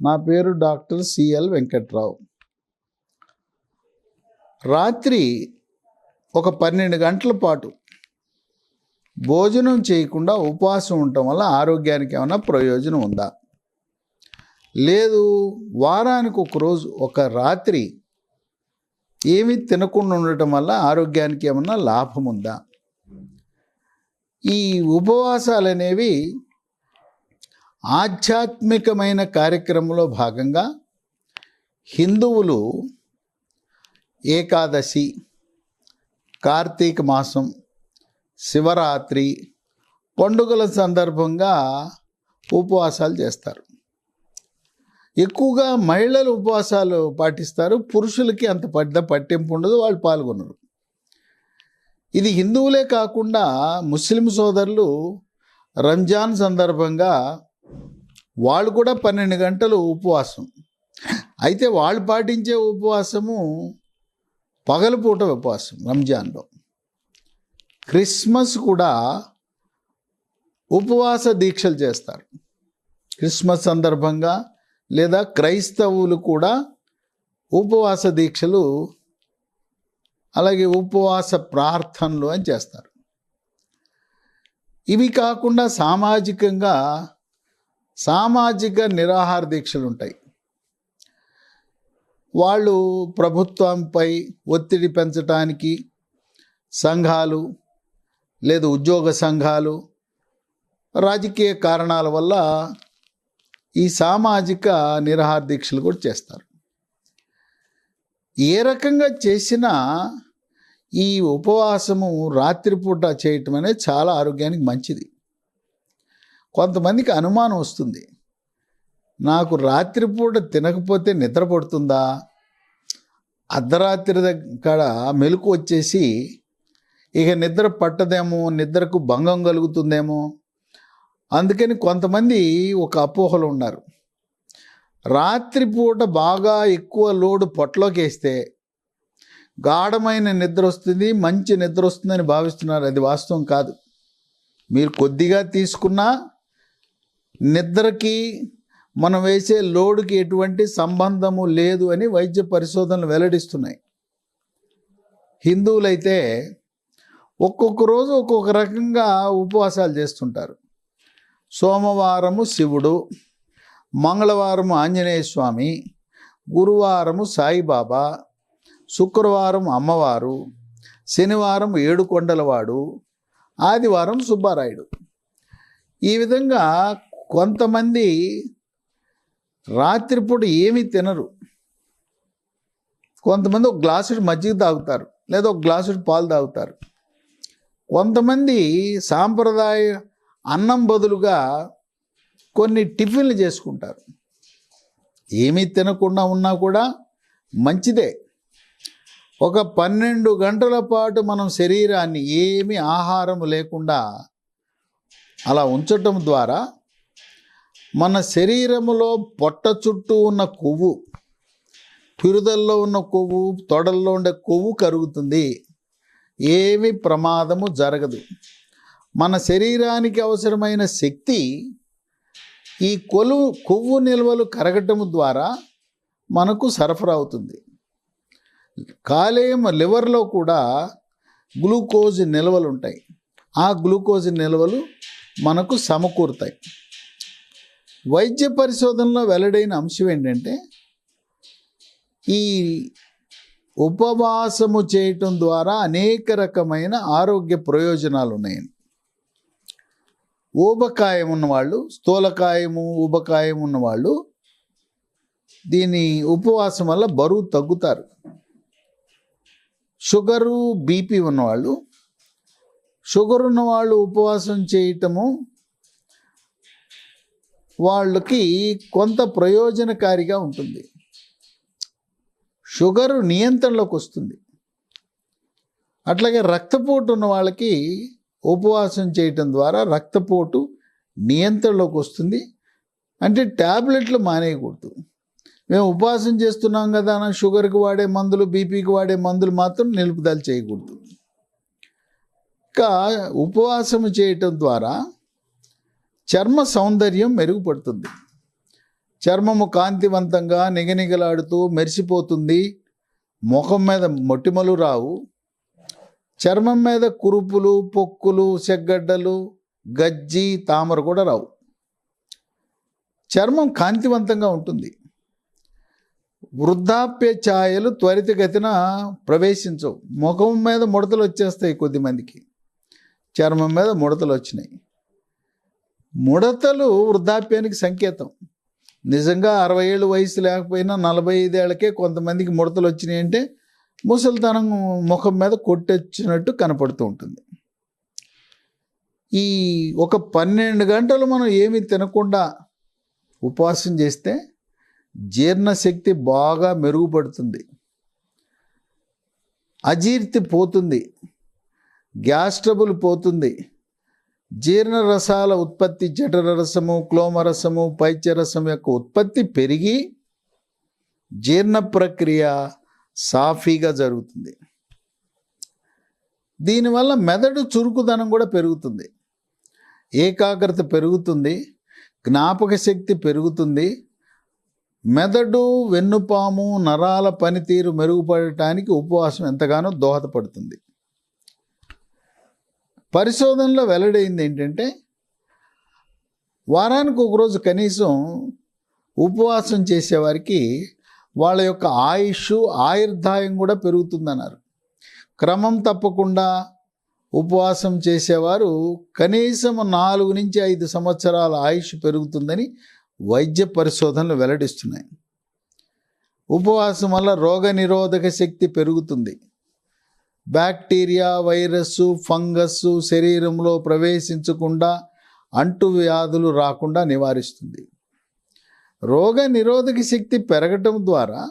నా పేరు doctor CL Venkatrao. రాత్రి ఒక పన్నెండు గంటల పాటు భోజనం చేయకుండా ఉపవాసం ఉండటం వల్ల ఆరోగ్యానికి ఏమైనా ప్రయోజనం ఉందా? లేదు వారానికి ఒక రోజు ఒక రాత్రి ఏమీ తినకుండా ఉండటం వల్ల ఆరోగ్యానికి ఏమన్నా లాభం ఉందా? ఈ ఉపవాసాలు అనేవి ఆధ్యాత్మికమైన కార్యక్రమంలో భాగంగా హిందువులు ఏకాదశి కార్తీక మాసం శివరాత్రి పండుగల సందర్భంగా ఉపవాసాలు చేస్తారు. ఎక్కువగా మహిళలు ఉపవాసాలు పాటిస్తారు. పురుషులకి అంత పెద్ద పట్టింపు ఉండదు. వాళ్ళు పాల్గొనరు. ఇది హిందువులే కాకుండా ముస్లిం సోదరులు రంజాన్ సందర్భంగా వాళ్ళు కూడా పన్నెండు గంటలు ఉపవాసం. అయితే వాళ్ళు పాటించే ఉపవాసము పగలపూట ఉపవాసం రంజాన్లో. క్రిస్మస్ కూడా ఉపవాస దీక్షలు చేస్తారు. క్రిస్మస్ సందర్భంగా లేదా క్రైస్తవులు కూడా ఉపవాస దీక్షలు అలాగే ఉపవాస ప్రార్థనలు అని చేస్తారు. ఇవి కాకుండా సామాజికంగా సామాజిక నిరాహార దీక్షలు ఉంటాయి. వాళ్ళు ప్రభుత్వంపై ఒత్తిడి పెంచడానికి సంఘాలు లేదు ఉద్యోగ సంఘాలు రాజకీయ కారణాల వల్ల ఈ సామాజిక నిరాహార దీక్షలు కూడా చేస్తారు. ఏ రకంగా చేసినా ఈ ఉపవాసము రాత్రిపూట చేయటం అనేది చాలా ఆరోగ్యానికి మంచిది. కొంతమందికి అనుమానం వస్తుంది. నాకు రాత్రిపూట తినకపోతే నిద్ర పడుతుందా? అర్ధరాత్రి దగ్గర మెలకు వచ్చేసి ఇక నిద్ర పట్టదేమో నిద్రకు భంగం కలుగుతుందేమో. అందుకని కొంతమంది ఒక అపోహలు ఉన్నారు. రాత్రిపూట బాగా ఎక్కువ లోడు పొట్టలోకి వేస్తే గాఢమైన నిద్ర వస్తుంది మంచి నిద్ర వస్తుందని భావిస్తున్నారు. అది వాస్తవం కాదు. మీరు కొద్దిగా తీసుకున్నా నిద్రకి మనం వేసే లోడుకి ఎటువంటి సంబంధము లేదు అని వైద్య పరిశోధనలు వెల్లడిస్తున్నాయి. హిందువులైతే ఒక్కొక్క రోజు ఒక్కొక్క రకంగా ఉపవాసాలు చేస్తుంటారు. సోమవారము శివుడు మంగళవారము ఆంజనేయ స్వామి గురువారము సాయిబాబా శుక్రవారం అమ్మవారు శనివారం ఏడుకొండలవాడు ఆదివారం సుబ్బారాయుడు. ఈ విధంగా కొంతమంది రాత్రిపూట ఏమీ తినరు. కొంతమంది ఒక గ్లాసుడు మజ్జిగ తాగుతారు లేదా ఒక గ్లాసుడు పాలు తాగుతారు. కొంతమంది సాంప్రదాయ అన్నం బదులుగా కొన్ని టిఫిన్లు చేసుకుంటారు. ఏమీ తినకుండా ఉన్నా కూడా మంచిదే. ఒక పన్నెండు గంటల పాటు మనం శరీరాన్ని ఏమి ఆహారం లేకుండా అలా ఉంచటం ద్వారా మన శరీరములో పొట్ట చుట్టూ ఉన్న కొవ్వు పిరుదల్లో ఉన్న కొవ్వు తొడల్లో ఉండే కొవ్వు కరుగుతుంది. ఏమి ప్రమాదము జరగదు. మన శరీరానికి అవసరమైన శక్తి ఈ కొలు కొవ్వు నిల్వలు కరగటం ద్వారా మనకు సరఫరా అవుతుంది. కాలేయం లివర్లో కూడా గ్లూకోజ్ నిల్వలు ఉంటాయి ఆ గ్లూకోజ్ నిల్వలు మనకు సమకూరుతాయి. వైద్య పరిశోధనలో వెల్లడైన అంశం ఏంటంటే ఈ ఉపవాసము చేయటం ద్వారా అనేక రకమైన ఆరోగ్య ప్రయోజనాలు ఉన్నాయని ఊబకాయం ఉన్నవాళ్ళు స్థూలకాయము ఊబకాయం ఉన్నవాళ్ళు దీని ఉపవాసం వల్ల బరువు తగ్గుతారు. షుగరు బీపీ ఉన్నవాళ్ళు షుగర్ ఉన్నవాళ్ళు ఉపవాసం చేయటము వాళ్ళకి కొంత ప్రయోజనకారిగా ఉంటుంది. షుగరు నియంత్రణలోకి వస్తుంది. అట్లాగే రక్తపోటు ఉన్న వాళ్ళకి ఉపవాసం చేయటం ద్వారా రక్తపోటు నియంత్రణలోకి వస్తుంది. అంటే ట్యాబ్లెట్లు మానేయకూడదు. మేము ఉపవాసం చేస్తున్నాం కదా అని షుగర్కి వాడే మందులు బీపీకి వాడే మందులు మాత్రం నిలుపుదల చేయకూడదు. ఇంకా ఉపవాసం చేయటం ద్వారా చర్మ సౌందర్యం మెరుగుపడుతుంది. చర్మము కాంతివంతంగా నిగనిగలాడుతూ మెరిసిపోతుంది. ముఖం మీద మొటిమలు రావు. చర్మం మీద కురుపులు పొక్కులు చెగ్గడ్డలు గజ్జి తామర కూడా రావు. చర్మం కాంతివంతంగా ఉంటుంది. వృద్ధాప్య ఛాయలు త్వరితగతిన ప్రవేశించవు. ముఖం మీద ముడతలు వచ్చేస్తాయి కొద్దిమందికి చర్మం మీద ముడతలు వచ్చినాయి. ముడతలు వృద్ధాప్యానికి సంకేతం. నిజంగా అరవై ఏళ్ళు వయసు లేకపోయినా నలభై ఐదేళ్ళకే కొంతమందికి ముడతలు వచ్చినాయి అంటే ముసలితనం ముఖం మీద కొట్టొచ్చినట్టు కనపడుతూ ఉంటుంది. ఈ ఒక పన్నెండు గంటలు మనం ఏమి తినకుండా ఉపవాసం చేస్తే జీర్ణశక్తి బాగా మెరుగుపడుతుంది. అజీర్తి పోతుంది. గ్యాస్ ట్రబుల్ పోతుంది. జీర్ణరసాల ఉత్పత్తి జఠర రసము క్లోమరసము పైత్యరసం యొక్క ఉత్పత్తి పెరిగి జీర్ణ ప్రక్రియ సాఫీగా జరుగుతుంది. దీనివల్ల మెదడు చురుకుదనం కూడా పెరుగుతుంది. ఏకాగ్రత పెరుగుతుంది. జ్ఞాపక శక్తి పెరుగుతుంది. మెదడు వెన్నుపాము నరాల పనితీరు మెరుగుపడటానికి ఉపవాసం ఎంతగానో దోహదపడుతుంది. పరిశోధనలో వెల్లడైంది ఏంటంటే వారానికి ఒకరోజు కనీసం ఉపవాసం చేసేవారికి వాళ్ళ యొక్క ఆయుష్ ఆయుర్దాయం కూడా పెరుగుతుందన్నారు. క్రమం తప్పకుండా ఉపవాసం చేసేవారు కనీసం నాలుగు నుంచి ఐదు సంవత్సరాల ఆయుష్ పెరుగుతుందని వైద్య పరిశోధనలు వెల్లడిస్తున్నాయి. ఉపవాసం వల్ల రోగ నిరోధక శక్తి పెరుగుతుంది. బ్యాక్టీరియా వైరస్ ఫంగస్ శరీరంలో ప్రవేశించకుండా అంటువ్యాధులు రాకుండా నివారిస్తుంది. రోగ నిరోధక శక్తి పెరగటం ద్వారా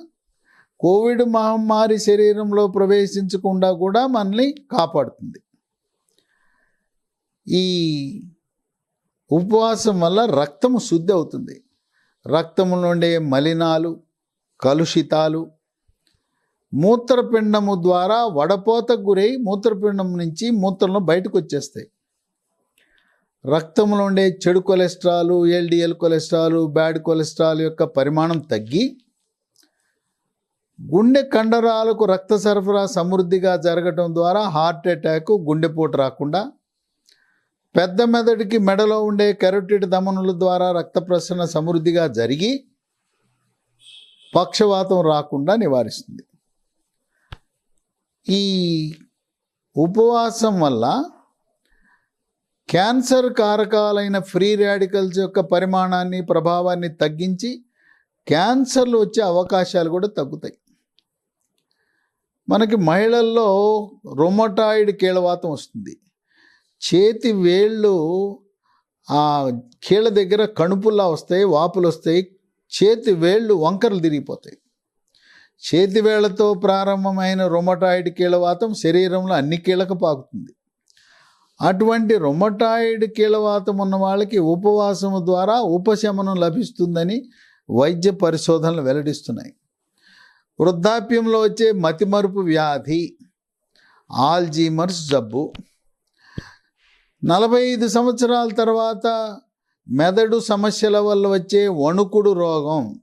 కోవిడ్ మహమ్మారి శరీరంలో ప్రవేశించకుండా కూడా మనల్ని కాపాడుతుంది. ఈ ఉపవాసం వల్ల రక్తము శుద్ధి అవుతుంది. రక్తం నుండే మలినాలు కలుషితాలు మూత్రపిండము ద్వారా వడపోతకు గురై మూత్రపిండం నుంచి మూత్రంలో బయటకు వచ్చేస్తాయి రక్తంలో ఉండే చెడు cholesterol LDL cholesterol bad cholesterol యొక్క పరిమాణం తగ్గి గుండె కండరాలకు రక్త సరఫరా సమృద్ధిగా జరగటం ద్వారా హార్ట్ అటాక్ గుండెపోటు రాకుండా పెద్ద మెదడుకి మెడలో ఉండే కెరోటిడ్ ధమనుల ద్వారా రక్త ప్రసరణ సమృద్ధిగా జరిగి పక్షవాతం రాకుండా నివారిస్తుంది. ఈ ఉపవాసం వల్ల క్యాన్సర్ కారకాలైన ఫ్రీ రాడికల్స్ యొక్క పరిమాణాన్ని ప్రభావాన్ని తగ్గించి క్యాన్సర్లు వచ్చే అవకాశాలు కూడా తగ్గుతాయి. మనకి మహిళల్లో రొమటాయిడ్ కీళ్ళవాతం వస్తుంది. చేతి వేళ్ళు ఆ కీళ్ళ దగ్గర కణుపుల్లా వస్తాయి వాపులు వస్తాయి చేతి వేళ్ళు వంకరలు తిరిగిపోతాయి. చేతివేళ్ళతో ప్రారంభమైన రొమటాయిడ్ కీళ్ళవాతం శరీరంలో అన్ని కీళ్ళకు పాకుతుంది. అటువంటి రొమటాయిడ్ కీళ్ళవాతం ఉన్న వాళ్ళకి ఉపవాసము ద్వారా ఉపశమనం లభిస్తుందని వైద్య పరిశోధనలు వెల్లడిస్తున్నాయి. వృద్ధాప్యంలో వచ్చే మతిమరుపు వ్యాధి ఆల్జీమర్స్ జబ్బు. నలభై ఐదు సంవత్సరాల తర్వాత మెదడు సమస్యల వల్ల వచ్చే వణుకుడు రోగం.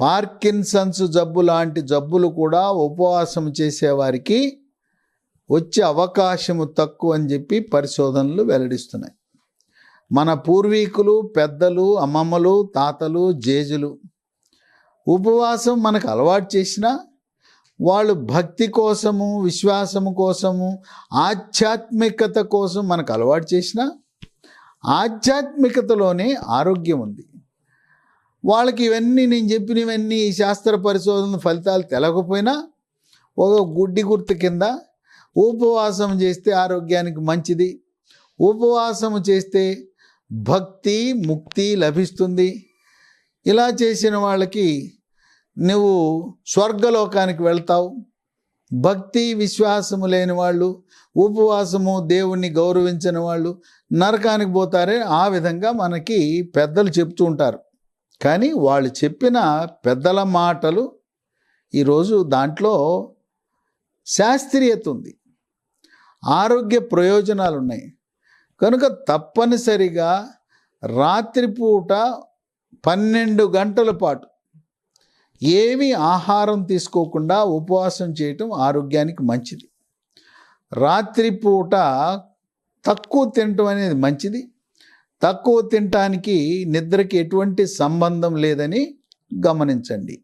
పార్కిన్సన్స్ జబ్బు లాంటి జబ్బులు కూడా ఉపవాసం చేసేవారికి వచ్చే అవకాశము తక్కువ అని చెప్పి పరిశోధనలు వెల్లడిస్తున్నాయి. మన పూర్వీకులు పెద్దలు అమ్మమ్మలు తాతలు జేజులు ఉపవాసం మనకు అలవాటు చేసినా వాళ్ళు భక్తి కోసము విశ్వాసము కోసము ఆధ్యాత్మికత కోసం మనకు అలవాటు చేసిన ఆధ్యాత్మికతలోనే ఆరోగ్యం ఉంది. వాళ్ళకి ఇవన్నీ నేను చెప్పినవన్నీ ఈ శాస్త్ర పరిశోధన ఫలితాలు తెలకపోయినా ఒక గుడ్డి గుర్తు కింద ఉపవాసం చేస్తే ఆరోగ్యానికి మంచిది. ఉపవాసం చేస్తే భక్తి ముక్తి లభిస్తుంది. ఇలా చేసిన వాళ్ళకి నువ్వు స్వర్గలోకానికి వెళ్తావు. భక్తి విశ్వాసము లేని వాళ్ళు ఉపవాసము దేవుణ్ణి గౌరవించని వాళ్ళు నరకానికి పోతారే ఆ విధంగా మనకి పెద్దలు చెప్తూ ఉంటారు. కానీ వాళ్ళు చెప్పిన పెద్దల మాటలు ఈరోజు దాంట్లో శాస్త్రీయత ఉంది. ఆరోగ్య ప్రయోజనాలు ఉన్నాయి కనుక తప్పనిసరిగా రాత్రిపూట పన్నెండు గంటల పాటు ఏమి ఆహారం తీసుకోకుండా ఉపవాసం చేయటం ఆరోగ్యానికి మంచిది. రాత్రిపూట తక్కువ తినటం అనేది మంచిది. తక్కువ తినటానికి నిద్రకి ఎటువంటి సంబంధం లేదని గమనించండి.